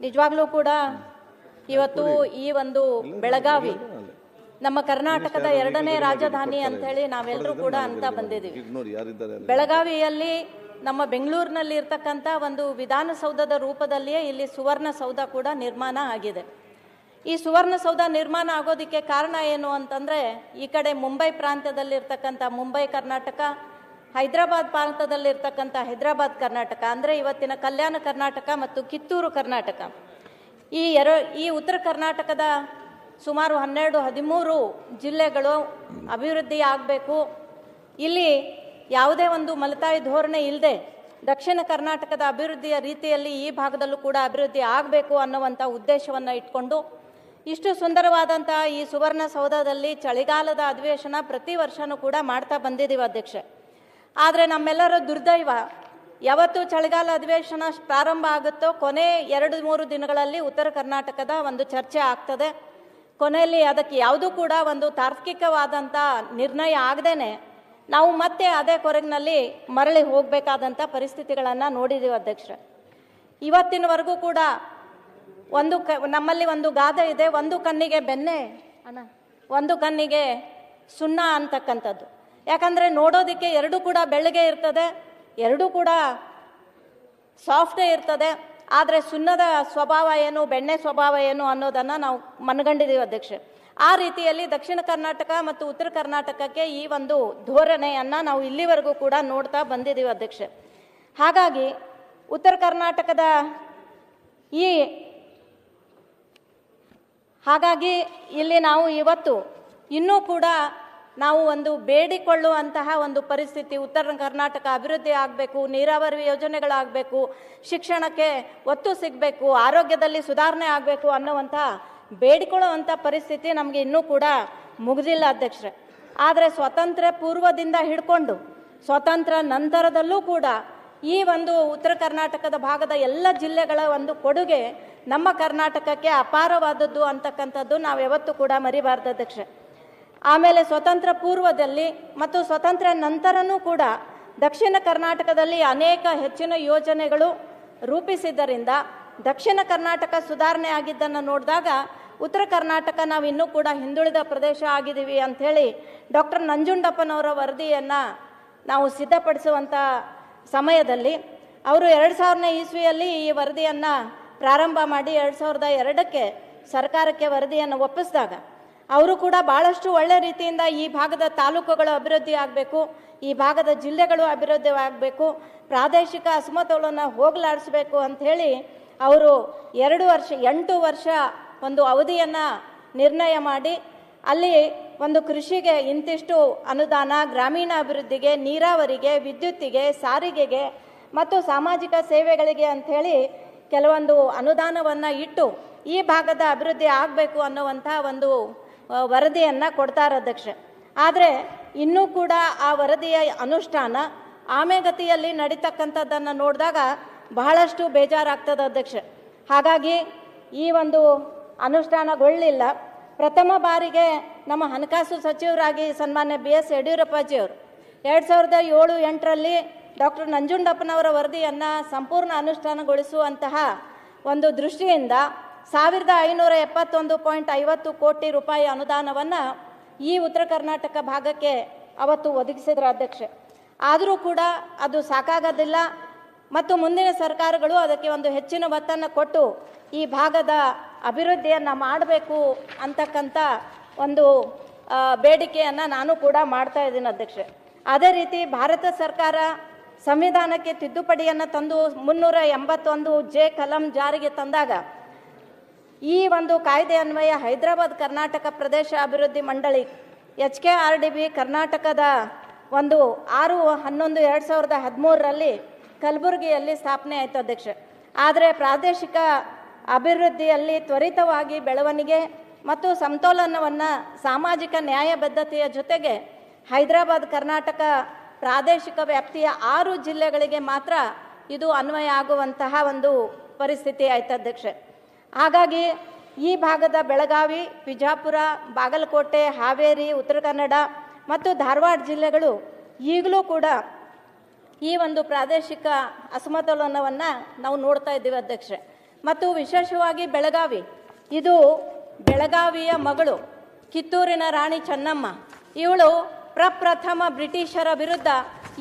ನಿಜವಾಗ್ಲೂ ಕೂಡ ಇವತ್ತು ಈ ಒಂದು ಬೆಳಗಾವಿ ನಮ್ಮ ಕರ್ನಾಟಕದ ಎರಡನೇ ರಾಜಧಾನಿ ಅಂತ ಹೇಳಿ ನಾವೆಲ್ಲರೂ ಕೂಡ ಅಂತ ಬಂದಿದ್ದೀವಿ. ಬೆಳಗಾವಿಯಲ್ಲಿ ನಮ್ಮ ಬೆಂಗಳೂರಿನಲ್ಲಿ ಇರ್ತಕ್ಕಂಥ ಒಂದು ವಿಧಾನಸೌಧದ ರೂಪದಲ್ಲಿಯೇ ಇಲ್ಲಿ ಸುವರ್ಣಸೌಧ ಕೂಡ ನಿರ್ಮಾಣ ಆಗಿದೆ. ಈ ಸುವರ್ಣಸೌಧ ನಿರ್ಮಾಣ ಆಗೋದಕ್ಕೆ ಕಾರಣ ಏನು ಅಂತಂದರೆ ಈ ಕಡೆ ಮುಂಬೈ ಪ್ರಾಂತ್ಯದಲ್ಲಿರ್ತಕ್ಕಂಥ ಮುಂಬೈ ಕರ್ನಾಟಕ ಹೈದರಾಬಾದ್ ಪ್ರಾಂತದಲ್ಲಿರ್ತಕ್ಕಂಥ ಹೈದರಾಬಾದ್ ಕರ್ನಾಟಕ ಅಂದರೆ ಇವತ್ತಿನ ಕಲ್ಯಾಣ ಕರ್ನಾಟಕ ಮತ್ತು ಕಿತ್ತೂರು ಕರ್ನಾಟಕ. ಈ ಎರ, ಈ ಉತ್ತರ ಕರ್ನಾಟಕದ ಸುಮಾರು ಹನ್ನೆರಡು, ಹದಿಮೂರು ಜಿಲ್ಲೆಗಳು ಅಭಿವೃದ್ಧಿ ಆಗಬೇಕು. ಇಲ್ಲಿ ಯಾವುದೇ ಒಂದು ಮಲತಾಯಿ ಧೋರಣೆ ಇಲ್ಲದೆ ದಕ್ಷಿಣ ಕರ್ನಾಟಕದ ಅಭಿವೃದ್ಧಿಯ ರೀತಿಯಲ್ಲಿ ಈ ಭಾಗದಲ್ಲೂ ಕೂಡ ಅಭಿವೃದ್ಧಿ ಆಗಬೇಕು ಅನ್ನುವಂಥ ಉದ್ದೇಶವನ್ನು ಇಟ್ಕೊಂಡು, ಇಷ್ಟು ಸುಂದರವಾದಂಥ ಈ ಸುವರ್ಣ ಸೌಧದಲ್ಲಿ ಚಳಿಗಾಲದ ಅಧಿವೇಶನ ಪ್ರತಿ ವರ್ಷನೂ ಕೂಡ ಮಾಡ್ತಾ ಬಂದಿದ್ದೀವಿ ಅಧ್ಯಕ್ಷೆ. ಆದರೆ ನಮ್ಮೆಲ್ಲರ ದುರ್ದೈವ. ಯಾವತ್ತು ಚಳಿಗಾಲ ಅಧಿವೇಶನ ಪ್ರಾರಂಭ ಆಗುತ್ತೋ ಕೊನೆ ಎರಡು ಮೂರು ದಿನಗಳಲ್ಲಿ ಉತ್ತರ ಕರ್ನಾಟಕದ ಒಂದು ಚರ್ಚೆ ಆಗ್ತದೆ. ಕೊನೆಯಲ್ಲಿ ಅದಕ್ಕೆ ಯಾವುದೂ ಕೂಡ ಒಂದು ತಾರ್ಕಿಕವಾದಂಥ ನಿರ್ಣಯ ಆಗದೇನೆ. ನಾವು ಮತ್ತೆ ಅದೇ ಕೊರಗಿನಲ್ಲಿ ಮರಳಿ ಹೋಗಬೇಕಾದಂಥ ಪರಿಸ್ಥಿತಿಗಳನ್ನು ನೋಡಿದ್ದೀವಿ ಅಧ್ಯಕ್ಷರೇ. ಇವತ್ತಿನವರೆಗೂ ಕೂಡ ಒಂದು ಕ, ನಮ್ಮಲ್ಲಿ ಒಂದು ಗಾದೆ ಇದೆ. ಒಂದು ಕಣ್ಣಿಗೆ ಬೆನ್ನೆ, ಅಣ್ಣ, ಒಂದು ಕಣ್ಣಿಗೆ ಸುಣ್ಣ ಅಂತಕ್ಕಂಥದ್ದು. ಯಾಕಂದರೆ ನೋಡೋದಕ್ಕೆ ಎರಡೂ ಕೂಡ ಬೆಳ್ಳಗೆ ಇರ್ತದೆ, ಎರಡೂ ಕೂಡ ಸಾಫ್ಟೇ ಇರ್ತದೆ. ಆದರೆ ಸುಣ್ಣದ ಸ್ವಭಾವ ಏನು, ಬೆಣ್ಣೆ ಸ್ವಭಾವ ಏನು ಅನ್ನೋದನ್ನು ನಾವು ಮನಗಂಡಿದ್ದೀವಿ ಅಧ್ಯಕ್ಷೆ. ಆ ರೀತಿಯಲ್ಲಿ ದಕ್ಷಿಣ ಕರ್ನಾಟಕ ಮತ್ತು ಉತ್ತರ ಕರ್ನಾಟಕಕ್ಕೆ ಈ ಒಂದು ಧೋರಣೆಯನ್ನು ನಾವು ಇಲ್ಲಿವರೆಗೂ ಕೂಡ ನೋಡ್ತಾ ಬಂದಿದ್ದೀವಿ ಅಧ್ಯಕ್ಷೆ. ಹಾಗಾಗಿ ಉತ್ತರ ಕರ್ನಾಟಕದ ಈ ಹಾಗಾಗಿ ಇಲ್ಲಿ ನಾವು ಇವತ್ತು ಇನ್ನೂ ಕೂಡ ನಾವು ಒಂದು ಬೇಡಿಕೊಳ್ಳುವಂತಹ ಒಂದು ಪರಿಸ್ಥಿತಿ. ಉತ್ತರ ಕರ್ನಾಟಕ ಅಭಿವೃದ್ಧಿ ಆಗಬೇಕು, ನೀರಾವರಿ ಯೋಜನೆಗಳಾಗಬೇಕು, ಶಿಕ್ಷಣಕ್ಕೆ ಒತ್ತು ಸಿಗಬೇಕು, ಆರೋಗ್ಯದಲ್ಲಿ ಸುಧಾರಣೆ ಆಗಬೇಕು ಅನ್ನುವಂಥ ಬೇಡಿಕೊಳ್ಳುವಂಥ ಪರಿಸ್ಥಿತಿ ನಮಗೆ ಇನ್ನೂ ಕೂಡ ಮುಗಿದಿಲ್ಲ ಅಧ್ಯಕ್ಷರೇ. ಆದರೆ ಸ್ವಾತಂತ್ರ್ಯ ಪೂರ್ವದಿಂದ ಹಿಡ್ಕೊಂಡು ಸ್ವಾತಂತ್ರ್ಯ ನಂತರದಲ್ಲೂ ಕೂಡ ಈ ಒಂದು ಉತ್ತರ ಕರ್ನಾಟಕದ ಭಾಗದ ಎಲ್ಲ ಜಿಲ್ಲೆಗಳ ಒಂದು ಕೊಡುಗೆ ನಮ್ಮ ಕರ್ನಾಟಕಕ್ಕೆ ಅಪಾರವಾದದ್ದು ಅಂತಕ್ಕಂಥದ್ದು ನಾವು ಯಾವತ್ತೂ ಕೂಡ ಮರಿಬಾರ್ದು ಅಧ್ಯಕ್ಷೆ ಆಮೇಲೆ ಸ್ವತಂತ್ರ ಪೂರ್ವದಲ್ಲಿ ಮತ್ತು ಸ್ವತಂತ್ರ ನಂತರನೂ ಕೂಡ ದಕ್ಷಿಣ ಕರ್ನಾಟಕದಲ್ಲಿ ಅನೇಕ ಹೆಚ್ಚಿನ ಯೋಜನೆಗಳು ರೂಪಿಸಿದ್ದರಿಂದ ದಕ್ಷಿಣ ಕರ್ನಾಟಕ ಸುಧಾರಣೆ ಆಗಿದ್ದನ್ನು ನೋಡಿದಾಗ ಉತ್ತರ ಕರ್ನಾಟಕ ನಾವು ಇನ್ನೂ ಕೂಡ ಹಿಂದುಳಿದ ಪ್ರದೇಶ ಆಗಿದ್ದೀವಿ ಅಂಥೇಳಿ ಡಾಕ್ಟರ್ ನಂಜುಂಡಪ್ಪನವರ ವರದಿಯನ್ನು ನಾವು ಸಿದ್ಧಪಡಿಸುವಂಥ ಸಮಯದಲ್ಲಿ ಅವರು ಎರಡು ಸಾವಿರನೇ ಇಸ್ವಿಯಲ್ಲಿ ಈ ವರದಿಯನ್ನು ಪ್ರಾರಂಭ ಮಾಡಿ ಎರಡು ಸಾವಿರದ ಎರಡಕ್ಕೆ ಸರ್ಕಾರಕ್ಕೆ ವರದಿಯನ್ನು ಒಪ್ಪಿಸಿದಾಗ ಅವರು ಕೂಡ ಭಾಳಷ್ಟು ಒಳ್ಳೆ ರೀತಿಯಿಂದ ಈ ಭಾಗದ ತಾಲೂಕುಗಳು ಅಭಿವೃದ್ಧಿ ಆಗಬೇಕು, ಈ ಭಾಗದ ಜಿಲ್ಲೆಗಳು ಅಭಿವೃದ್ಧಿ ಆಗಬೇಕು, ಪ್ರಾದೇಶಿಕ ಅಸಮತೋಲನ ಹೋಗಲಾಡಿಸ್ಬೇಕು ಅಂಥೇಳಿ ಅವರು ಎರಡು ವರ್ಷ, ಎಂಟು ವರ್ಷ ಒಂದು ಅವಧಿಯನ್ನು ನಿರ್ಣಯ ಮಾಡಿ ಅಲ್ಲಿ ಒಂದು ಕೃಷಿಗೆ ಇಂತಿಷ್ಟು ಅನುದಾನ ಗ್ರಾಮೀಣ ಅಭಿವೃದ್ಧಿಗೆ ನೀರಾವರಿಗೆ, ವಿದ್ಯುತ್ತಿಗೆ, ಸಾರಿಗೆಗೆ ಮತ್ತು ಸಾಮಾಜಿಕ ಸೇವೆಗಳಿಗೆ ಅಂಥೇಳಿ ಕೆಲವೊಂದು ಅನುದಾನವನ್ನು ಇಟ್ಟು ಈ ಭಾಗದ ಅಭಿವೃದ್ಧಿ ಆಗಬೇಕು ಅನ್ನುವಂಥ ಒಂದು ವರದಿಯನ್ನು ಕೊಡ್ತಾರೆ ಅಧ್ಯಕ್ಷೆ. ಆದರೆ ಇನ್ನೂ ಕೂಡ ಆ ವರದಿಯ ಅನುಷ್ಠಾನ ಆಮೆಗತಿಯಲ್ಲಿ ನಡೀತಕ್ಕಂಥದ್ದನ್ನು ನೋಡಿದಾಗ ಬಹಳಷ್ಟು ಬೇಜಾರಾಗ್ತದೆ ಅಧ್ಯಕ್ಷೆ. ಹಾಗಾಗಿ ಈ ಒಂದು ಅನುಷ್ಠಾನಗೊಳ್ಳಿಲ್ಲ. ಪ್ರಥಮ ಬಾರಿಗೆ ನಮ್ಮ ಹಣಕಾಸು ಸಚಿವರಾಗಿ ಸನ್ಮಾನ್ಯ ಬಿ ಎಸ್ ಯಡಿಯೂರಪ್ಪಾಜಿಯವರು ಎರಡು ಸಾವಿರದ ಏಳು ಎಂಟರಲ್ಲಿ ಡಾಕ್ಟರ್ ನಂಜುಂಡಪ್ಪನವರ ವರದಿಯನ್ನು ಸಂಪೂರ್ಣ ಅನುಷ್ಠಾನಗೊಳಿಸುವಂತಹ ಒಂದು ದೃಷ್ಟಿಯಿಂದ ಸಾವಿರದ ಐನೂರ ಎಪ್ಪತ್ತೊಂದು ಪಾಯಿಂಟ್ ಐವತ್ತು ಕೋಟಿ ರೂಪಾಯಿ ಅನುದಾನವನ್ನು ಈ ಉತ್ತರ ಕರ್ನಾಟಕ ಭಾಗಕ್ಕೆ ಅವತ್ತು ಒದಗಿಸಿದ್ರು ಅಧ್ಯಕ್ಷೆ. ಆದರೂ ಕೂಡ ಅದು ಸಾಕಾಗೋದಿಲ್ಲ ಮತ್ತು ಮುಂದಿನ ಸರ್ಕಾರಗಳು ಅದಕ್ಕೆ ಒಂದು ಹೆಚ್ಚಿನ ಒತ್ತನ್ನು ಕೊಟ್ಟು ಈ ಭಾಗದ ಅಭಿವೃದ್ಧಿಯನ್ನು ಮಾಡಬೇಕು ಅಂತಕ್ಕಂಥ ಒಂದು ಬೇಡಿಕೆಯನ್ನು ನಾನು ಕೂಡ ಮಾಡ್ತಾ ಇದ್ದೀನಿ ಅಧ್ಯಕ್ಷೆ. ಅದೇ ರೀತಿ ಭಾರತ ಸರ್ಕಾರ ಸಂವಿಧಾನಕ್ಕೆ ತಿದ್ದುಪಡಿಯನ್ನು ತಂದು ಮುನ್ನೂರ ಎಂಬತ್ತೊಂದು ಜೆ ಕಲಂ ಜಾರಿಗೆ ತಂದಾಗ ಈ ಒಂದು ಕಾಯ್ದೆ ಅನ್ವಯ ಹೈದರಾಬಾದ್ ಕರ್ನಾಟಕ ಪ್ರದೇಶ ಅಭಿವೃದ್ಧಿ ಮಂಡಳಿ, H K R D B ಕರ್ನಾಟಕದ ಒಂದು ಆರು ಹನ್ನೊಂದು ಎರಡು ಸಾವಿರದ ಹದಿಮೂರರಲ್ಲಿ ಕಲಬುರಗಿಯಲ್ಲಿ ಸ್ಥಾಪನೆ ಆಯಿತು ಅಧ್ಯಕ್ಷ. ಆದರೆ ಪ್ರಾದೇಶಿಕ ಅಭಿವೃದ್ಧಿಯಲ್ಲಿ ತ್ವರಿತವಾಗಿ ಬೆಳವಣಿಗೆ ಮತ್ತು ಸಮತೋಲನವನ್ನು ಸಾಮಾಜಿಕ ನ್ಯಾಯಬದ್ಧತೆಯ ಜೊತೆಗೆ ಹೈದರಾಬಾದ್ ಕರ್ನಾಟಕ ಪ್ರಾದೇಶಿಕ ವ್ಯಾಪ್ತಿಯ ಆರು ಜಿಲ್ಲೆಗಳಿಗೆ ಮಾತ್ರ ಇದು ಅನ್ವಯ ಆಗುವಂತಹ ಒಂದು ಪರಿಸ್ಥಿತಿ ಆಯ್ತು ಅಧ್ಯಕ್ಷೆ. ಹಾಗಾಗಿ ಈ ಭಾಗದ ಬೆಳಗಾವಿ ವಿಜಾಪುರ ಬಾಗಲಕೋಟೆ, ಹಾವೇರಿ, ಉತ್ತರ ಕನ್ನಡ ಮತ್ತು ಧಾರವಾಡ ಜಿಲ್ಲೆಗಳು ಈಗಲೂ ಕೂಡ ಈ ಒಂದು ಪ್ರಾದೇಶಿಕ ಅಸಮತೋಲನವನ್ನು ನಾವು ನೋಡ್ತಾ ಇದ್ದೀವಿ ಅಧ್ಯಕ್ಷೆ ಮತ್ತು ವಿಶೇಷವಾಗಿ ಬೆಳಗಾವಿ. ಇದು ಬೆಳಗಾವಿಯ ಮಗಳು ಕಿತ್ತೂರಿನ ರಾಣಿ ಚೆನ್ನಮ್ಮ. ಇವಳು ಪ್ರಪ್ರಥಮ ಬ್ರಿಟಿಷರ ವಿರುದ್ಧ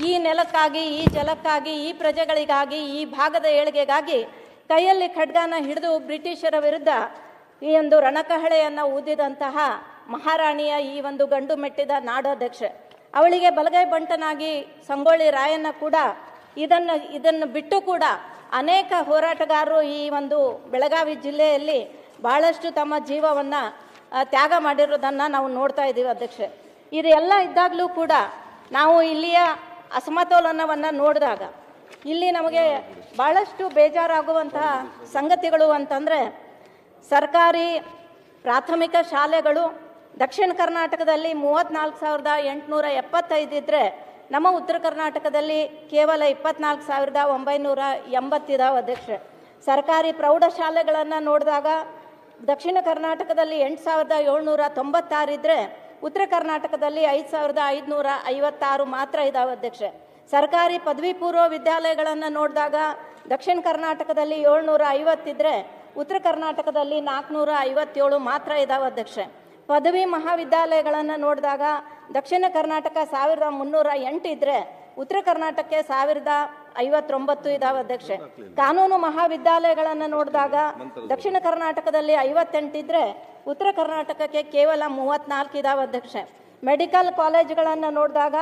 ಈ ನೆಲಕ್ಕಾಗಿ, ಈ ಜಲಕ್ಕಾಗಿ, ಈ ಪ್ರಜೆಗಳಿಗಾಗಿ, ಈ ಭಾಗದ ಏಳಿಗೆಗಾಗಿ ಕೈಯಲ್ಲಿ ಖಡ್ಗಾನ ಹಿಡಿದು ಬ್ರಿಟಿಷರ ವಿರುದ್ಧ ಈ ಒಂದು ರಣಕಹಳೆಯನ್ನು ಊದಿದಂತಹ ಮಹಾರಾಣಿಯ ಈ ಒಂದು ಗಂಡು ಮೆಟ್ಟಿದ ನಾಡಾಧ್ಯಕ್ಷೆ ಅವಳಿಗೆ ಬಲಗೈ ಬಂಟನಾಗಿ ಸಂಗೊಳ್ಳಿ ರಾಯಣ್ಣ ಕೂಡ ಇದನ್ನು ಇದನ್ನು ಬಿಟ್ಟು ಕೂಡ ಅನೇಕ ಹೋರಾಟಗಾರರು ಈ ಒಂದು ಬೆಳಗಾವಿ ಜಿಲ್ಲೆಯಲ್ಲಿ ಬಹಳಷ್ಟು ತಮ್ಮ ಜೀವವನ್ನು ತ್ಯಾಗ ಮಾಡಿರೋದನ್ನು ನಾವು ನೋಡ್ತಾ ಇದ್ದೀವಿ ಅಧ್ಯಕ್ಷೆ. ಇದೆಲ್ಲ ಇದ್ದಾಗಲೂ ಕೂಡ ನಾವು ಇಲ್ಲಿಯ ಅಸಮತೋಲನವನ್ನು ನೋಡಿದಾಗ ಇಲ್ಲಿ ನಮಗೆ ಭಾಳಷ್ಟು ಬೇಜಾರಾಗುವಂತಹ ಸಂಗತಿಗಳು ಅಂತಂದರೆ ಸರ್ಕಾರಿ ಪ್ರಾಥಮಿಕ ಶಾಲೆಗಳು ದಕ್ಷಿಣ ಕರ್ನಾಟಕದಲ್ಲಿ ಮೂವತ್ತ್ನಾಲ್ಕು ಸಾವಿರದ ಎಂಟುನೂರ ಎಪ್ಪತ್ತೈದು ಇದ್ದರೆ ನಮ್ಮ ಉತ್ತರ ಕರ್ನಾಟಕದಲ್ಲಿ ಕೇವಲ ಇಪ್ಪತ್ನಾಲ್ಕು ಸಾವಿರದ ಒಂಬೈನೂರ ಎಂಬತ್ತಿದಾವೆ ಅಧ್ಯಕ್ಷೆ. ಸರ್ಕಾರಿ ಪ್ರೌಢಶಾಲೆಗಳನ್ನು ನೋಡಿದಾಗ ದಕ್ಷಿಣ ಕರ್ನಾಟಕದಲ್ಲಿ ಎಂಟು ಸಾವಿರದ ಏಳ್ನೂರ ತೊಂಬತ್ತಾರು ಇದ್ದರೆ ಉತ್ತರ ಕರ್ನಾಟಕದಲ್ಲಿ ಐದು ಸಾವಿರದ ಐದುನೂರ ಐವತ್ತಾರು ಮಾತ್ರ ಇದಾವೆ ಅಧ್ಯಕ್ಷೆ. ಸರ್ಕಾರಿ ಪದವಿ ಪೂರ್ವ ವಿದ್ಯಾಲಯಗಳನ್ನು ನೋಡಿದಾಗ ದಕ್ಷಿಣ ಕರ್ನಾಟಕದಲ್ಲಿ ಏಳ್ನೂರ ಐವತ್ತಿದ್ರೆ ಉತ್ತರ ಕರ್ನಾಟಕದಲ್ಲಿ ನಾಲ್ಕುನೂರ ಐವತ್ತೇಳು ಮಾತ್ರ ಇದ್ದಾವೆ ಅಧ್ಯಕ್ಷೆ ಪದವಿ ಮಹಾವಿದ್ಯಾಲಯಗಳನ್ನು ನೋಡಿದಾಗ ದಕ್ಷಿಣ ಕರ್ನಾಟಕ ಸಾವಿರದ ಮುನ್ನೂರ ಎಂಟು ಇದ್ದರೆ ಉತ್ತರ ಕರ್ನಾಟಕಕ್ಕೆ ಸಾವಿರದ ಐವತ್ತೊಂಬತ್ತು ಇದಾವೆ ಅಧ್ಯಕ್ಷೆ ಕಾನೂನು ಮಹಾವಿದ್ಯಾಲಯಗಳನ್ನು ನೋಡಿದಾಗ ದಕ್ಷಿಣ ಕರ್ನಾಟಕದಲ್ಲಿ ಐವತ್ತೆಂಟಿದ್ರೆ ಉತ್ತರ ಕರ್ನಾಟಕಕ್ಕೆ ಕೇವಲ ಮೂವತ್ತ್ನಾಲ್ಕು ಇದಾವೆ ಅಧ್ಯಕ್ಷೆ ಮೆಡಿಕಲ್ ಕಾಲೇಜುಗಳನ್ನು ನೋಡಿದಾಗ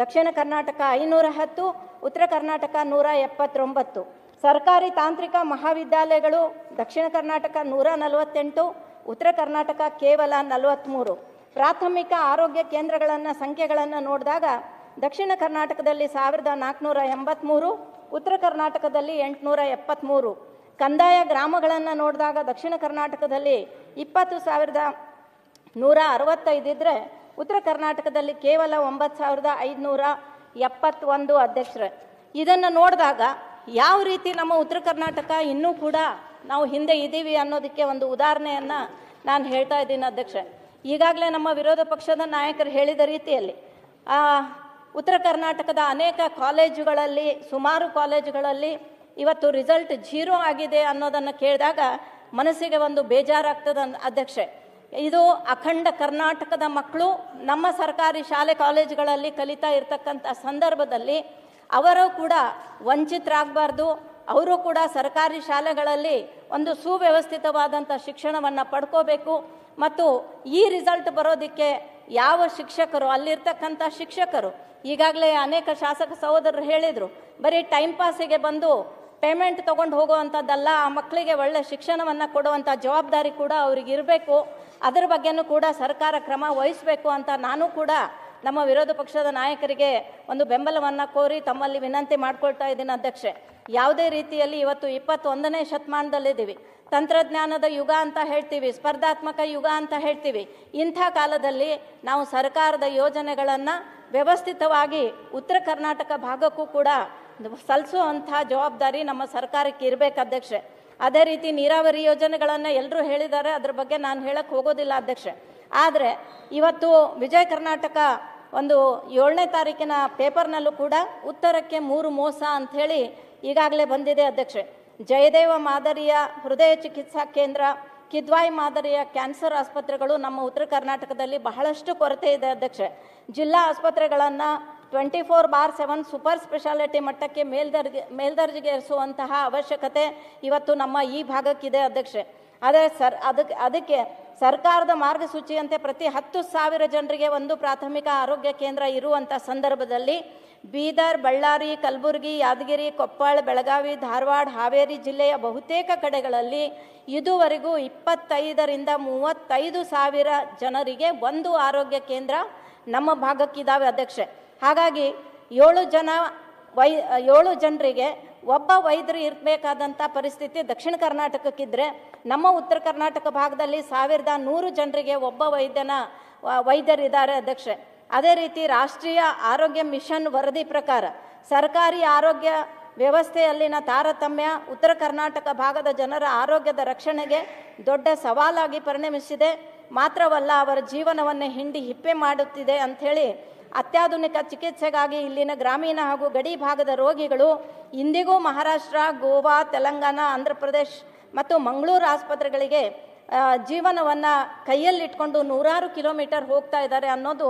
ದಕ್ಷಿಣ ಕರ್ನಾಟಕ ಐನೂರ ಹತ್ತು, ಉತ್ತರ ಕರ್ನಾಟಕ ನೂರ ಎಪ್ಪತ್ತೊಂಬತ್ತು. ಸರ್ಕಾರಿ ತಾಂತ್ರಿಕ ಮಹಾವಿದ್ಯಾಲಯಗಳು ದಕ್ಷಿಣ ಕರ್ನಾಟಕ ನೂರ ನಲವತ್ತೆಂಟು, ಉತ್ತರ ಕರ್ನಾಟಕ ಕೇವಲ ನಲವತ್ತ್ಮೂರು ಪ್ರಾಥಮಿಕ ಆರೋಗ್ಯ ಕೇಂದ್ರಗಳನ್ನು, ಸಂಖ್ಯೆಗಳನ್ನು ನೋಡಿದಾಗ ದಕ್ಷಿಣ ಕರ್ನಾಟಕದಲ್ಲಿ ಸಾವಿರದ ನಾಲ್ಕುನೂರ ಎಂಬತ್ತ್ಮೂರು ಉತ್ತರ ಕರ್ನಾಟಕದಲ್ಲಿ ಎಂಟುನೂರ ಎಪ್ಪತ್ತ್ಮೂರು ಕಂದಾಯ ಗ್ರಾಮಗಳನ್ನು ನೋಡಿದಾಗ ದಕ್ಷಿಣ ಕರ್ನಾಟಕದಲ್ಲಿ ಇಪ್ಪತ್ತು ಸಾವಿರದ ನೂರ ಅರವತ್ತೈದಿದ್ರೆ ಉತ್ತರ ಕರ್ನಾಟಕದಲ್ಲಿ ಕೇವಲ ಒಂಬತ್ತು ಸಾವಿರದ ಐದುನೂರ ಎಪ್ಪತ್ತೊಂದು ಅಧ್ಯಕ್ಷರೇ. ಇದನ್ನು ನೋಡಿದಾಗ ಯಾವ ರೀತಿ ನಮ್ಮ ಉತ್ತರ ಕರ್ನಾಟಕ ಇನ್ನೂ ಕೂಡ ನಾವು ಹಿಂದೆ ಇದ್ದೀವಿ ಅನ್ನೋದಕ್ಕೆ ಒಂದು ಉದಾಹರಣೆಯನ್ನು ನಾನು ಹೇಳ್ತಾ ಇದ್ದೀನಿ ಅಧ್ಯಕ್ಷೆ ಈಗಾಗಲೇ ನಮ್ಮ ವಿರೋಧ ಪಕ್ಷದ ನಾಯಕರು ಹೇಳಿದ ರೀತಿಯಲ್ಲಿ ಉತ್ತರ ಕರ್ನಾಟಕದ ಅನೇಕ ಕಾಲೇಜುಗಳಲ್ಲಿ, ಸುಮಾರು ಕಾಲೇಜುಗಳಲ್ಲಿ ಇವತ್ತು ರಿಸಲ್ಟ್ ಜೀರೋ ಆಗಿದೆ ಅನ್ನೋದನ್ನು ಕೇಳಿದಾಗ ಮನಸ್ಸಿಗೆ ಒಂದು ಬೇಜಾರಾಗ್ತದೆ ಅಧ್ಯಕ್ಷೆ ಇದು ಅಖಂಡ ಕರ್ನಾಟಕದ ಮಕ್ಕಳು ನಮ್ಮ ಸರ್ಕಾರಿ ಶಾಲೆ ಕಾಲೇಜುಗಳಲ್ಲಿ ಕಲಿತಾ ಇರತಕ್ಕಂಥ ಸಂದರ್ಭದಲ್ಲಿ ಅವರು ಕೂಡ ವಂಚಿತರಾಗಬಾರ್ದು. ಅವರು ಕೂಡ ಸರ್ಕಾರಿ ಶಾಲೆಗಳಲ್ಲಿ ಒಂದು ಸುವ್ಯವಸ್ಥಿತವಾದಂಥ ಶಿಕ್ಷಣವನ್ನು ಪಡ್ಕೋಬೇಕು. ಮತ್ತು ಈ ರಿಸಲ್ಟ್ ಬರೋದಕ್ಕೆ ಯಾವ ಶಿಕ್ಷಕರು, ಅಲ್ಲಿರ್ತಕ್ಕಂಥ ಶಿಕ್ಷಕರು, ಈಗಾಗಲೇ ಅನೇಕ ಶಾಸಕ ಸಹೋದರರು ಹೇಳಿದರು, ಬರೀ ಟೈಮ್ ಪಾಸಿಗೆ ಬಂದು ಪೇಮೆಂಟ್ ತೊಗೊಂಡು ಹೋಗುವಂಥದ್ದಲ್ಲ, ಆ ಮಕ್ಕಳಿಗೆ ಒಳ್ಳೆ ಶಿಕ್ಷಣವನ್ನು ಕೊಡುವಂಥ ಜವಾಬ್ದಾರಿ ಕೂಡ ಅವ್ರಿಗೆ ಇರಬೇಕು ಅದರ ಬಗ್ಗೆನೂ ಕೂಡ ಸರ್ಕಾರ ಕ್ರಮ ವಹಿಸಬೇಕು ಅಂತ ನಾನು ಕೂಡ ನಮ್ಮ ವಿರೋಧ ಪಕ್ಷದ ನಾಯಕರಿಗೆ ಒಂದು ಬೆಂಬಲವನ್ನು ಕೋರಿ ತಮ್ಮಲ್ಲಿ ವಿನಂತಿ ಮಾಡಿಕೊಳ್ತಾ ಇದ್ದೀನಿ ಅಧ್ಯಕ್ಷೆ. ಯಾವುದೇ ರೀತಿಯಲ್ಲಿ ಇವತ್ತು ಇಪ್ಪತ್ತೊಂದನೇ ಶತಮಾನದಲ್ಲಿದ್ದೀವಿ. ತಂತ್ರಜ್ಞಾನದ ಯುಗ ಅಂತ ಹೇಳ್ತೀವಿ, ಸ್ಪರ್ಧಾತ್ಮಕ ಯುಗ ಅಂತ ಹೇಳ್ತೀವಿ. ಇಂಥ ಕಾಲದಲ್ಲಿ ನಾವು ಸರ್ಕಾರದ ಯೋಜನೆಗಳನ್ನು ವ್ಯವಸ್ಥಿತವಾಗಿ ಉತ್ತರ ಕರ್ನಾಟಕ ಭಾಗಕ್ಕೂ ಕೂಡ ಸಲ್ಲಿಸುವಂಥ ಜವಾಬ್ದಾರಿ ನಮ್ಮ ಸರ್ಕಾರಕ್ಕೆ ಇರಬೇಕು ಅಧ್ಯಕ್ಷೆ ಅದೇ ರೀತಿ ನೀರಾವರಿ ಯೋಜನೆಗಳನ್ನು ಎಲ್ಲರೂ ಹೇಳಿದ್ದಾರೆ. ಅದ್ರ ಬಗ್ಗೆ ನಾನು ಹೇಳಕ್ಕೆ ಹೋಗೋದಿಲ್ಲ ಅಧ್ಯಕ್ಷೆ ಆದರೆ ಇವತ್ತು ವಿಜಯ ಕರ್ನಾಟಕ ಒಂದು ಏಳನೇ ತಾರೀಕಿನ ಪೇಪರ್ನಲ್ಲೂ ಕೂಡ ಉತ್ತರಕ್ಕೆ ಮೂರು ಮೋಸ ಅಂಥೇಳಿ ಈಗಾಗಲೇ ಬಂದಿದೆ ಅಧ್ಯಕ್ಷೆ ಜಯದೇವ ಮಾದರಿಯ ಹೃದಯ ಚಿಕಿತ್ಸಾ ಕೇಂದ್ರ, ಕಿದ್ವಾಯಿ ಮಾದರಿಯ ಕ್ಯಾನ್ಸರ್ ಆಸ್ಪತ್ರೆಗಳು ನಮ್ಮ ಉತ್ತರ ಕರ್ನಾಟಕದಲ್ಲಿ ಬಹಳಷ್ಟು ಕೊರತೆ ಇದೆ ಅಧ್ಯಕ್ಷೆ ಜಿಲ್ಲಾ ಆಸ್ಪತ್ರೆಗಳನ್ನು twenty four bar seven super speciality ಮಟ್ಟಕ್ಕೆ ಮೇಲ್ದರ್ಜೆ, ಮೇಲ್ದರ್ಜೆಗೆ ಏರಿಸುವಂತಹ ಅವಶ್ಯಕತೆ ಇವತ್ತು ನಮ್ಮ ಈ ಭಾಗಕ್ಕಿದೆ ಅಧ್ಯಕ್ಷೆ. ಆದರೆ ಸರ್ ಅದಕ್ಕೆ ಅದಕ್ಕೆ ಸರ್ಕಾರದ ಮಾರ್ಗಸೂಚಿಯಂತೆ ಪ್ರತಿ ಹತ್ತು ಸಾವಿರ ಜನರಿಗೆ ಒಂದು ಪ್ರಾಥಮಿಕ ಆರೋಗ್ಯ ಕೇಂದ್ರ ಇರುವಂಥ ಸಂದರ್ಭದಲ್ಲಿ ಬೀದರ್, ಬಳ್ಳಾರಿ, ಕಲಬುರಗಿ, ಯಾದಗಿರಿ, ಕೊಪ್ಪಳ, ಬೆಳಗಾವಿ, ಧಾರವಾಡ, ಹಾವೇರಿ ಜಿಲ್ಲೆಯ ಬಹುತೇಕ ಕಡೆಗಳಲ್ಲಿ ಇದುವರೆಗೂ ಇಪ್ಪತ್ತೈದರಿಂದ ಮೂವತ್ತೈದು ಸಾವಿರ ಜನರಿಗೆ ಒಂದು ಆರೋಗ್ಯ ಕೇಂದ್ರ ನಮ್ಮ ಭಾಗಕ್ಕಿದ್ದಾವೆ ಅಧ್ಯಕ್ಷೆ. ಹಾಗಾಗಿ ಏಳು ಜನ ವೈ, ಏಳು ಜನರಿಗೆ ಒಬ್ಬ ವೈದ್ಯರು ಇರಬೇಕಾದಂಥ ಪರಿಸ್ಥಿತಿ ದಕ್ಷಿಣ ಕರ್ನಾಟಕಕ್ಕಿದ್ರೆ ನಮ್ಮ ಉತ್ತರ ಕರ್ನಾಟಕ ಭಾಗದಲ್ಲಿ ಸಾವಿರದ ನೂರು ಜನರಿಗೆ ಒಬ್ಬ ವೈದ್ಯನ ವೈದ್ಯರಿದ್ದಾರೆ ಅಧ್ಯಕ್ಷೆ. ಅದೇ ರೀತಿ ರಾಷ್ಟ್ರೀಯ ಆರೋಗ್ಯ ಮಿಷನ್ ವರದಿ ಪ್ರಕಾರ ಸರ್ಕಾರಿ ಆರೋಗ್ಯ ವ್ಯವಸ್ಥೆಯಲ್ಲಿನ ತಾರತಮ್ಯ ಉತ್ತರ ಕರ್ನಾಟಕ ಭಾಗದ ಜನರ ಆರೋಗ್ಯದ ರಕ್ಷಣೆಗೆ ದೊಡ್ಡ ಸವಾಲಾಗಿ ಪರಿಣಮಿಸಿದೆ. ಮಾತ್ರವಲ್ಲ, ಅವರ ಜೀವನವನ್ನು ಹಿಂಡಿ ಹಿಪ್ಪೆ ಮಾಡುತ್ತಿದೆ ಅಂಥೇಳಿ ಅತ್ಯಾಧುನಿಕ ಚಿಕಿತ್ಸೆಗಾಗಿ ಇಲ್ಲಿನ ಗ್ರಾಮೀಣ ಹಾಗೂ ಗಡಿ ಭಾಗದ ರೋಗಿಗಳು ಇಂದಿಗೂ ಮಹಾರಾಷ್ಟ್ರ, ಗೋವಾ, ತೆಲಂಗಾಣ ಆಂಧ್ರ ಪ್ರದೇಶ್ ಮತ್ತು ಮಂಗಳೂರು ಆಸ್ಪತ್ರೆಗಳಿಗೆ ಜೀವನವನ್ನು ಕೈಯಲ್ಲಿಟ್ಕೊಂಡು ನೂರಾರು ಕಿಲೋಮೀಟರ್ ಹೋಗ್ತಾ ಇದ್ದಾರೆ ಅನ್ನೋದು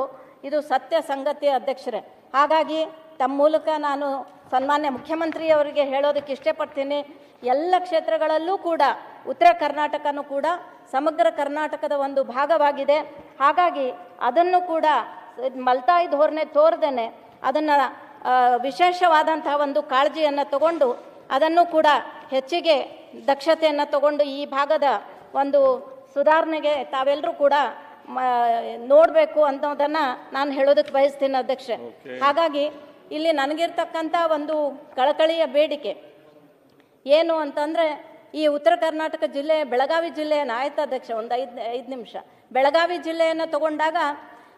ಇದು ಸತ್ಯ ಸಂಗತಿ ಅಧ್ಯಕ್ಷರೇ. ಹಾಗಾಗಿ ತಮ್ಮ ಮೂಲಕ ನಾನು ಸನ್ಮಾನ್ಯ ಮುಖ್ಯಮಂತ್ರಿಯವರಿಗೆ ಹೇಳೋದಕ್ಕೆ ಇಷ್ಟಪಡ್ತೀನಿ. ಎಲ್ಲ ಕ್ಷೇತ್ರಗಳಲ್ಲೂ ಕೂಡ, ಉತ್ತರ ಕರ್ನಾಟಕನೂ ಕೂಡ, ಸಮಗ್ರ ಕರ್ನಾಟಕದ ಒಂದು ಭಾಗವಾಗಿದೆ. ಹಾಗಾಗಿ ಅದನ್ನು ಕೂಡ ಮಲ್ತಾಯಿ ಧೋರಣೆ ತೋರ್ದೇನೆ. ಅದನ್ನು ವಿಶೇಷವಾದಂತಹ ಒಂದು ಕಾಳಜಿಯನ್ನು ತಗೊಂಡು ಅದನ್ನು ಕೂಡ ಹೆಚ್ಚಿಗೆ ದಕ್ಷತೆಯನ್ನು ತಗೊಂಡು ಈ ಭಾಗದ ಒಂದು ಸುಧಾರಣೆಗೆ ತಾವೆಲ್ಲರೂ ಕೂಡ ನೋಡಬೇಕು ಅನ್ನೋದನ್ನು ನಾನು ಹೇಳೋದಕ್ಕೆ ಬಯಸ್ತೀನಿ ಅಧ್ಯಕ್ಷೆ. ಹಾಗಾಗಿ ಇಲ್ಲಿ ನನಗಿರ್ತಕ್ಕಂಥ ಒಂದು ಕಳಕಳಿಯ ಬೇಡಿಕೆ ಏನು ಅಂತಂದರೆ ಈ ಉತ್ತರ ಕರ್ನಾಟಕ ಜಿಲ್ಲೆ ಬೆಳಗಾವಿ ಜಿಲ್ಲೆಯನ್ನು ಆಯ್ತು ಅಧ್ಯಕ್ಷ ಒಂದು ಐದು ಐದು ನಿಮಿಷ. ಬೆಳಗಾವಿ ಜಿಲ್ಲೆಯನ್ನು ತಗೊಂಡಾಗ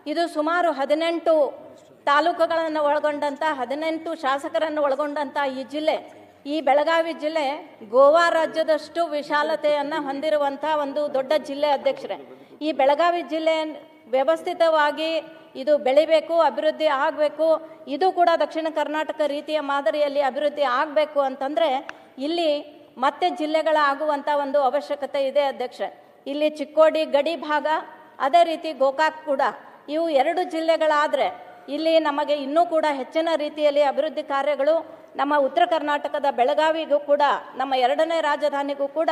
ಇದು ಸುಮಾರು ಹದಿನೆಂಟು ತಾಲೂಕುಗಳನ್ನು ಒಳಗೊಂಡಂಥ ಹದಿನೆಂಟು ಶಾಸಕರನ್ನು ಒಳಗೊಂಡಂಥ ಈ ಜಿಲ್ಲೆ. ಈ ಬೆಳಗಾವಿ ಜಿಲ್ಲೆ ಗೋವಾ ರಾಜ್ಯದಷ್ಟು ವಿಶಾಲತೆಯನ್ನು ಹೊಂದಿರುವಂಥ ಒಂದು ದೊಡ್ಡ ಜಿಲ್ಲೆ ಅಧ್ಯಕ್ಷರೇ. ಈ ಬೆಳಗಾವಿ ಜಿಲ್ಲೆ ವ್ಯವಸ್ಥಿತವಾಗಿ ಇದು ಬೆಳಿಬೇಕು, ಅಭಿವೃದ್ಧಿ ಆಗಬೇಕು. ಇದು ಕೂಡ ದಕ್ಷಿಣ ಕರ್ನಾಟಕ ರೀತಿಯ ಮಾದರಿಯಲ್ಲಿ ಅಭಿವೃದ್ಧಿ ಆಗಬೇಕು ಅಂತಂದರೆ ಇಲ್ಲಿ ಮತ್ತೆ ಜಿಲ್ಲೆಗಳಾಗುವಂಥ ಒಂದು ಅವಶ್ಯಕತೆ ಇದೆ ಅಧ್ಯಕ್ಷ ಇಲ್ಲಿ ಚಿಕ್ಕೋಡಿ ಗಡಿ ಭಾಗ, ಅದೇ ರೀತಿ ಗೋಕಾಕ್ ಕೂಡ. ಇವು ಎರಡು ಜಿಲ್ಲೆಗಳಾದರೆ ಇಲ್ಲಿ ನಮಗೆ ಇನ್ನೂ ಕೂಡ ಹೆಚ್ಚಿನ ರೀತಿಯಲ್ಲಿ ಅಭಿವೃದ್ಧಿ ಕಾರ್ಯಗಳು ನಮ್ಮ ಉತ್ತರ ಕರ್ನಾಟಕದ ಬೆಳಗಾವಿಗೂ ಕೂಡ, ನಮ್ಮ ಎರಡನೇ ರಾಜಧಾನಿಗೂ ಕೂಡ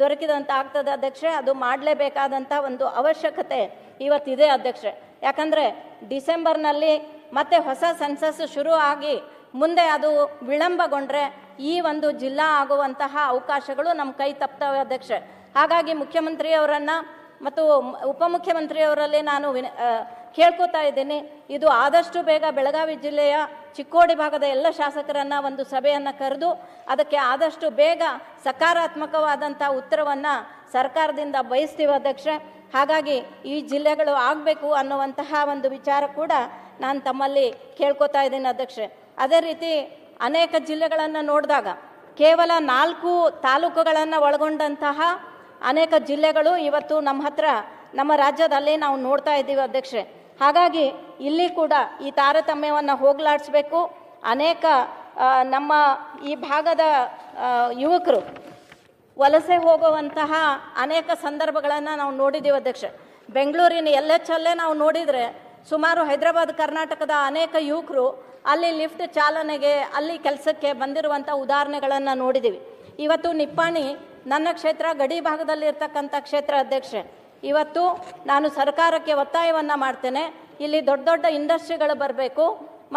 ದೊರಕಿದಂತ ಆಗ್ತದೆ ಅಧ್ಯಕ್ಷೆ. ಅದು ಮಾಡಲೇಬೇಕಾದಂಥ ಒಂದು ಅವಶ್ಯಕತೆ ಇವತ್ತಿದೆ ಅಧ್ಯಕ್ಷೆ. ಯಾಕಂದರೆ ಡಿಸೆಂಬರ್ನಲ್ಲಿ ಮತ್ತೆ ಹೊಸ ಸೆನ್ಸಸ್ ಶುರು ಆಗಿ ಮುಂದೆ ಅದು ವಿಳಂಬಗೊಂಡ್ರೆ ಈ ಒಂದು ಜಿಲ್ಲಾ ಆಗುವಂತಹ ಅವಕಾಶಗಳು ನಮ್ಮ ಕೈ ತಪ್ತವೆ ಅಧ್ಯಕ್ಷೆ. ಹಾಗಾಗಿ ಮುಖ್ಯಮಂತ್ರಿಯವರನ್ನು ಮತ್ತು ಉಪಮುಖ್ಯಮಂತ್ರಿಯವರಲ್ಲಿ ನಾನು ವಿನ ಕೇಳ್ಕೊತಾ ಇದ್ದೀನಿ. ಇದು ಆದಷ್ಟು ಬೇಗ ಬೆಳಗಾವಿ ಜಿಲ್ಲೆಯ ಚಿಕ್ಕೋಡಿ ಭಾಗದ ಎಲ್ಲ ಶಾಸಕರನ್ನು ಒಂದು ಸಭೆಯನ್ನು ಕರೆದು ಅದಕ್ಕೆ ಆದಷ್ಟು ಬೇಗ ಸಕಾರಾತ್ಮಕವಾದಂಥ ಉತ್ತರವನ್ನು ಸರ್ಕಾರದಿಂದ ಬಯಸ್ತೀವಿ ಅಧ್ಯಕ್ಷ ಹಾಗಾಗಿ ಈ ಜಿಲ್ಲೆಗಳು ಆಗಬೇಕು ಅನ್ನುವಂತಹ ಒಂದು ವಿಚಾರ ಕೂಡ ನಾನು ತಮ್ಮಲ್ಲಿ ಕೇಳ್ಕೊತಾ ಇದ್ದೀನಿ ಅಧ್ಯಕ್ಷೆ ಅದೇ ರೀತಿ ಅನೇಕ ಜಿಲ್ಲೆಗಳನ್ನು ನೋಡಿದಾಗ ಕೇವಲ ನಾಲ್ಕು ತಾಲೂಕುಗಳನ್ನು ಒಳಗೊಂಡಂತಹ ಅನೇಕ ಜಿಲ್ಲೆಗಳು ಇವತ್ತು ನಮ್ಮ ಹತ್ರ, ನಮ್ಮ ರಾಜ್ಯದಲ್ಲಿ ನಾವು ನೋಡ್ತಾ ಇದ್ದೀವಿ ಅಧ್ಯಕ್ಷೆ ಹಾಗಾಗಿ ಇಲ್ಲಿ ಕೂಡ ಈ ತಾರತಮ್ಯವನ್ನು ಹೋಗಲಾಡಿಸ್ಬೇಕು. ಅನೇಕ ನಮ್ಮ ಈ ಭಾಗದ ಯುವಕರು ವಲಸೆ ಹೋಗುವಂತಹ ಅನೇಕ ಸಂದರ್ಭಗಳನ್ನು ನಾವು ನೋಡಿದ್ದೀವಿ ಅಧ್ಯಕ್ಷ ಬೆಂಗಳೂರಿನ ಎಲ್ ಎಚ್ ಅಲ್ಲೇ ನಾವು ನೋಡಿದರೆ ಸುಮಾರು ಹೈದರಾಬಾದ್, ಕರ್ನಾಟಕದ ಅನೇಕ ಯುವಕರು ಅಲ್ಲಿ ಲಿಫ್ಟ್ ಚಾಲನೆಗೆ, ಅಲ್ಲಿ ಕೆಲಸಕ್ಕೆ ಬಂದಿರುವಂಥ ಉದಾಹರಣೆಗಳನ್ನು ನೋಡಿದ್ದೀವಿ. ಇವತ್ತು ನಿಪ್ಪಾಣಿ ನನ್ನ ಕ್ಷೇತ್ರ ಗಡಿ ಭಾಗದಲ್ಲಿ ಇರ್ತಕ್ಕಂಥ ಕ್ಷೇತ್ರ ಅಧ್ಯಕ್ಷೆ. ಇವತ್ತು ನಾನು ಸರ್ಕಾರಕ್ಕೆ ಒತ್ತಾಯವನ್ನು ಮಾಡ್ತೇನೆ. ಇಲ್ಲಿ ದೊಡ್ಡ ದೊಡ್ಡ ಇಂಡಸ್ಟ್ರಿಗಳು ಬರಬೇಕು.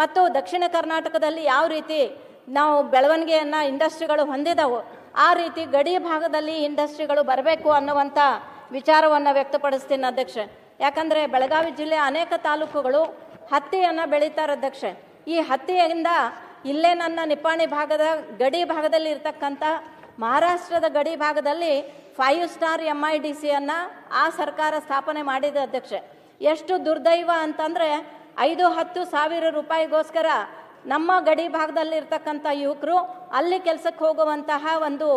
ಮತ್ತು ದಕ್ಷಿಣ ಕರ್ನಾಟಕದಲ್ಲಿ ಯಾವ ರೀತಿ ನಾವು ಬೆಳವಣಿಗೆಯನ್ನು ಇಂಡಸ್ಟ್ರಿಗಳು ಹೊಂದಿದವು, ಆ ರೀತಿ ಗಡಿ ಭಾಗದಲ್ಲಿ ಇಂಡಸ್ಟ್ರಿಗಳು ಬರಬೇಕು ಅನ್ನುವಂಥ ವಿಚಾರವನ್ನು ವ್ಯಕ್ತಪಡಿಸ್ತೀನಿ ಅಧ್ಯಕ್ಷೆ. ಯಾಕಂದರೆ ಬೆಳಗಾವಿ ಜಿಲ್ಲೆ ಅನೇಕ ತಾಲೂಕುಗಳು ಹತ್ತಿಯನ್ನು ಬೆಳೀತಾರೆ ಅಧ್ಯಕ್ಷೆ. ಈ ಹತ್ತಿಯಿಂದ ಇಲ್ಲೇ ನನ್ನ ನಿಪ್ಪಾಣಿ ಭಾಗದ ಗಡಿ ಭಾಗದಲ್ಲಿ ಇರ್ತಕ್ಕಂಥ ಮಹಾರಾಷ್ಟ್ರದ ಗಡಿ ಭಾಗದಲ್ಲಿ five star M I D ಸಿಯನ್ನು ಆ ಸರ್ಕಾರ ಸ್ಥಾಪನೆ ಮಾಡಿದೆ ಅಧ್ಯಕ್ಷೆ. ಎಷ್ಟು ದುರ್ದೈವ ಅಂತಂದರೆ ಐದು ಹತ್ತು ಸಾವಿರ ರೂಪಾಯಿಗೋಸ್ಕರ ನಮ್ಮ ಗಡಿ ಭಾಗದಲ್ಲಿ ಇರ್ತಕ್ಕಂಥ ಯುವಕರು ಅಲ್ಲಿ ಕೆಲಸಕ್ಕೆ ಹೋಗುವಂತಹ ಒಂದು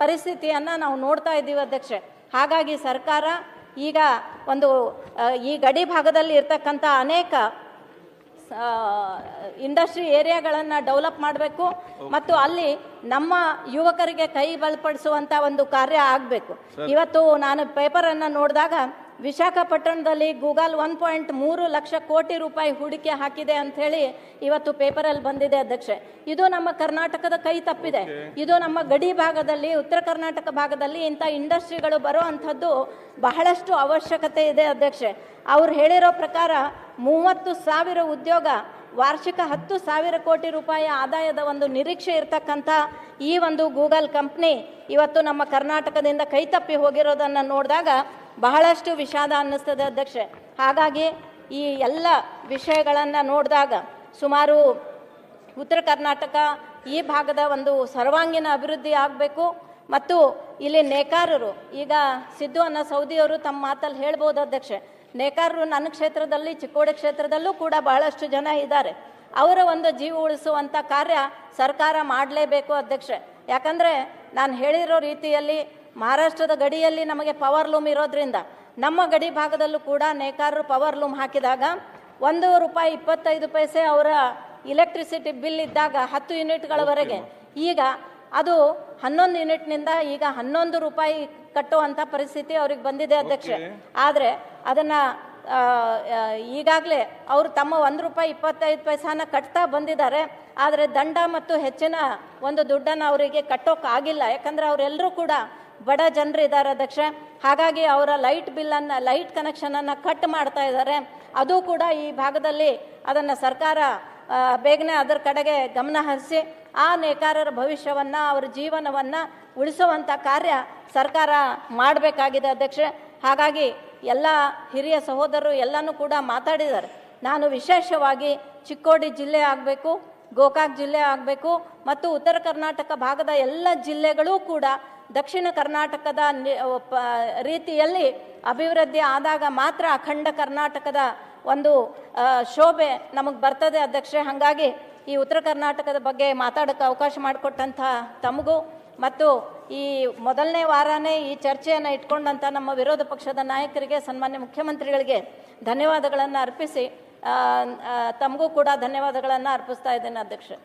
ಪರಿಸ್ಥಿತಿಯನ್ನು ನಾವು ನೋಡ್ತಾ ಇದ್ದೀವಿ ಅಧ್ಯಕ್ಷೆ. ಹಾಗಾಗಿ ಸರ್ಕಾರ ಈಗ ಒಂದು ಈ ಗಡಿ ಭಾಗದಲ್ಲಿ ಇರ್ತಕ್ಕಂಥ ಅನೇಕ ಇಂಡಸ್ಟ್ರಿ ಏರಿಯಾಗಳನ್ನು ಡೆವಲಪ್ ಮಾಡಬೇಕು ಮತ್ತು ಅಲ್ಲಿ ನಮ್ಮ ಯುವಕರಿಗೆ ಕೈ ಬಲಪಡಿಸುವಂಥ ಒಂದು ಕಾರ್ಯ ಆಗಬೇಕು. ಇವತ್ತು ನಾನು ಪೇಪರನ್ನು ನೋಡಿದಾಗ ವಿಶಾಖಪಟ್ಟಣದಲ್ಲಿ ಗೂಗಲ್ ಒನ್ ಪಾಯಿಂಟ್ ಮೂರು ಲಕ್ಷ ಕೋಟಿ ರೂಪಾಯಿ ಹೂಡಿಕೆ ಹಾಕಿದೆ ಅಂತ ಹೇಳಿ ಇವತ್ತು ಪೇಪರಲ್ಲಿ ಬಂದಿದೆ ಅಧ್ಯಕ್ಷೆ. ಇದು ನಮ್ಮ ಕರ್ನಾಟಕದ ಕೈ ತಪ್ಪಿದೆ. ಇದು ನಮ್ಮ ಗಡಿ ಭಾಗದಲ್ಲಿ ಉತ್ತರ ಕರ್ನಾಟಕ ಭಾಗದಲ್ಲಿ ಇಂಥ ಇಂಡಸ್ಟ್ರಿಗಳು ಬರೋ ಅಂಥದ್ದು ಬಹಳಷ್ಟು ಅವಶ್ಯಕತೆ ಇದೆ ಅಧ್ಯಕ್ಷೆ. ಅವ್ರು ಹೇಳಿರೋ ಪ್ರಕಾರ ಮೂವತ್ತು ಸಾವಿರ ಉದ್ಯೋಗ ವಾರ್ಷಿಕ ಹತ್ತು ಸಾವಿರ ಕೋಟಿ ರೂಪಾಯಿ ಆದಾಯದ ಒಂದು ನಿರೀಕ್ಷೆ ಇರತಕ್ಕಂಥ ಈ ಒಂದು ಗೂಗಲ್ ಕಂಪ್ನಿ ಇವತ್ತು ನಮ್ಮ ಕರ್ನಾಟಕದಿಂದ ಕೈತಪ್ಪಿ ಹೋಗಿರೋದನ್ನು ನೋಡಿದಾಗ ಬಹಳಷ್ಟು ವಿಷಾದ ಅನ್ನಿಸ್ತದೆ ಅಧ್ಯಕ್ಷೆ. ಹಾಗಾಗಿ ಈ ಎಲ್ಲ ವಿಷಯಗಳನ್ನು ನೋಡಿದಾಗ ಸುಮಾರು ಉತ್ತರ ಕರ್ನಾಟಕ ಈ ಭಾಗದ ಒಂದು ಸರ್ವಾಂಗೀಣ ಅಭಿವೃದ್ಧಿ ಆಗಬೇಕು. ಮತ್ತು ಇಲ್ಲಿ ನೇಕಾರರು, ಈಗ ಸಿದ್ದು ಅನ್ನ ಸೌದಿಯವರು ತಮ್ಮ ಮಾತಲ್ಲಿ ಹೇಳ್ಬೋದು ಅಧ್ಯಕ್ಷೆ. ನೇಕಾರರು ನನ್ನ ಕ್ಷೇತ್ರದಲ್ಲಿ, ಚಿಕ್ಕೋಡಿ ಕ್ಷೇತ್ರದಲ್ಲೂ ಕೂಡ ಬಹಳಷ್ಟು ಜನ ಇದ್ದಾರೆ. ಅವರ ಒಂದು ಜೀವ ಉಳಿಸುವಂಥ ಕಾರ್ಯ ಸರ್ಕಾರ ಮಾಡಲೇಬೇಕು ಅಧ್ಯಕ್ಷೆ. ಯಾಕಂದರೆ ನಾನು ಹೇಳಿರೋ ರೀತಿಯಲ್ಲಿ ಮಹಾರಾಷ್ಟ್ರದ ಗಡಿಯಲ್ಲಿ ನಮಗೆ ಪವರ್ ಲೂಮ್ ಇರೋದ್ರಿಂದ ನಮ್ಮ ಗಡಿ ಭಾಗದಲ್ಲೂ ಕೂಡ ನೇಕಾರರು ಪವರ್ ಲೂಮ್ ಹಾಕಿದಾಗ ಒಂದು ರೂಪಾಯಿ ಇಪ್ಪತ್ತೈದು ಪೈಸೆ ಅವರ ಇಲೆಕ್ಟ್ರಿಸಿಟಿ ಬಿಲ್ ಇದ್ದಾಗ ಹತ್ತು ಯೂನಿಟ್ಗಳವರೆಗೆ ಈಗ ಅದು ಹನ್ನೊಂದು ಯೂನಿಟ್ನಿಂದ ಈಗ ಹನ್ನೊಂದು ರೂಪಾಯಿ ಕಟ್ಟುವಂಥ ಪರಿಸ್ಥಿತಿ ಅವ್ರಿಗೆ ಬಂದಿದೆ ಅಧ್ಯಕ್ಷ. ಆದರೆ ಅದನ್ನು ಈಗಾಗಲೇ ಅವರು ತಮ್ಮ ಒಂದು ರೂಪಾಯಿ ಇಪ್ಪತ್ತೈದು ಪೈಸಾನ ಕಟ್ತಾ ಬಂದಿದ್ದಾರೆ. ಆದರೆ ದಂಡ ಮತ್ತು ಹೆಚ್ಚಿನ ಒಂದು ದುಡ್ಡನ್ನು ಅವರಿಗೆ ಕಟ್ಟೋಕ್ಕಾಗಿಲ್ಲ ಯಾಕಂದರೆ ಅವರೆಲ್ಲರೂ ಕೂಡ ಬಡ ಜನರು ಇದ್ದಾರೆ ಅಧ್ಯಕ್ಷ. ಹಾಗಾಗಿ ಅವರ ಲೈಟ್ ಬಿಲ್ಲನ್ನು ಲೈಟ್ ಕನೆಕ್ಷನನ್ನು ಕಟ್ ಮಾಡ್ತಾ ಇದ್ದಾರೆ. ಅದು ಕೂಡ ಈ ಭಾಗದಲ್ಲಿ ಅದನ್ನು ಸರ್ಕಾರ ಬೇಗನೆ ಅದರ ಕಡೆಗೆ ಗಮನ ಹರಿಸಿ, ಆ ನೇಕಾರರ ಭವಿಷ್ಯವನ್ನು, ಅವರ ಜೀವನವನ್ನು ಉಳಿಸುವಂಥ ಕಾರ್ಯ ಸರ್ಕಾರ ಮಾಡಬೇಕಾಗಿದೆ ಅಧ್ಯಕ್ಷ. ಹಾಗಾಗಿ ಎಲ್ಲ ಹಿರಿಯ ಸಹೋದರರು ಎಲ್ಲನೂ ಕೂಡ ಮಾತಾಡಿದ್ದಾರೆ. ನಾನು ವಿಶೇಷವಾಗಿ ಚಿಕ್ಕೋಡಿ ಜಿಲ್ಲೆ ಆಗಬೇಕು. ಗೋಕಾಕ್ ಜಿಲ್ಲೆ ಆಗಬೇಕು ಮತ್ತು ಉತ್ತರ ಕರ್ನಾಟಕ ಭಾಗದ ಎಲ್ಲ ಜಿಲ್ಲೆಗಳೂ ಕೂಡ ದಕ್ಷಿಣ ಕರ್ನಾಟಕದ ರೀತಿಯಲ್ಲಿ ಅಭಿವೃದ್ಧಿ ಆದಾಗ ಮಾತ್ರ ಅಖಂಡ ಕರ್ನಾಟಕದ ಒಂದು ಶೋಭೆ ನಮಗೆ ಬರ್ತದೆ ಅಧ್ಯಕ್ಷೆ ಹಾಗಾಗಿ ಈ ಉತ್ತರ ಕರ್ನಾಟಕದ ಬಗ್ಗೆ ಮಾತಾಡೋಕ್ಕೆ ಅವಕಾಶ ಮಾಡಿಕೊಟ್ಟಂಥ ತಮಗೂ ಮತ್ತು ಈ ಮೊದಲನೇ ವಾರನೇ ಈ ಚರ್ಚೆಯನ್ನು ಇಟ್ಕೊಂಡಂಥ ನಮ್ಮ ವಿರೋಧ ಪಕ್ಷದ ನಾಯಕರಿಗೆ, ಸನ್ಮಾನ್ಯ ಮುಖ್ಯಮಂತ್ರಿಗಳಿಗೆ ಧನ್ಯವಾದಗಳನ್ನು ಅರ್ಪಿಸಿ ತಮಗೂ ಕೂಡ ಧನ್ಯವಾದಗಳನ್ನು ಅರ್ಪಿಸ್ತಾ ಇದ್ದೇನೆ ಅಧ್ಯಕ್ಷೆ.